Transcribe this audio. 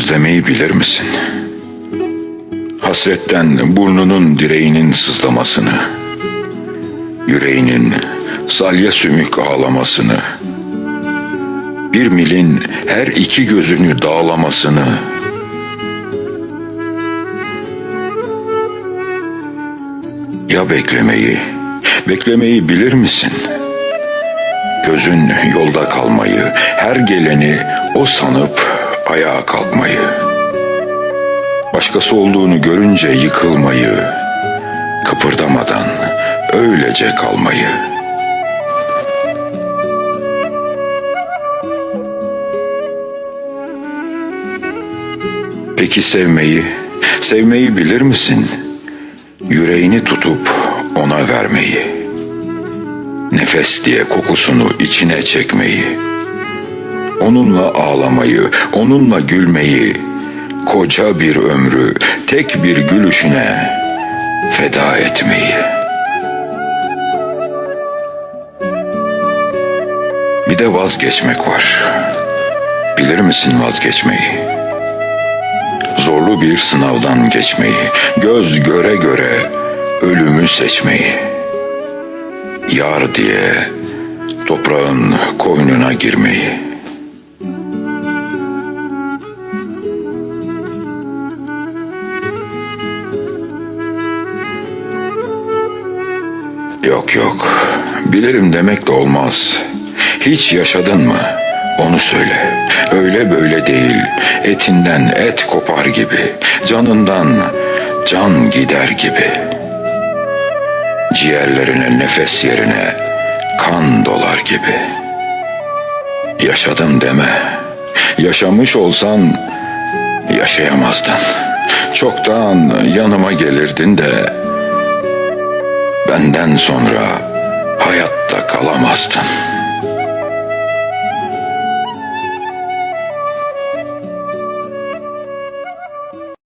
Özlemeyi bilir misin? Hasretten burnunun direğinin sızlamasını, yüreğinin salya sümük ağlamasını, bir milin her iki gözünü dağlamasını, ya beklemeyi, beklemeyi bilir misin? Gözün yolda kalmayı, her geleni o sanıp ayağa kalkmayı. Başkası olduğunu görünce yıkılmayı, kıpırdamadan öylece kalmayı. Peki sevmeyi, sevmeyi bilir misin? Yüreğini tutup ona vermeyi. Nefes diye kokusunu içine çekmeyi. Onunla ağlamayı, onunla gülmeyi, koca bir ömrü tek bir gülüşüne feda etmeyi. Bir de vazgeçmek var. Bilir misin vazgeçmeyi? Zorlu bir sınavdan geçmeyi, göz göre göre ölümü seçmeyi. Yar diye toprağın koynuna girmeyi. Yok yok, bilirim demek de olmaz. Hiç yaşadın mı? Onu söyle. Öyle böyle değil. Etinden et kopar gibi. Canından can gider gibi. Ciğerlerine nefes yerine kan dolar gibi. Yaşadım deme. Yaşamış olsan yaşayamazdın. Çoktan yanıma gelirdin de benden sonra hayatta kalamazdın.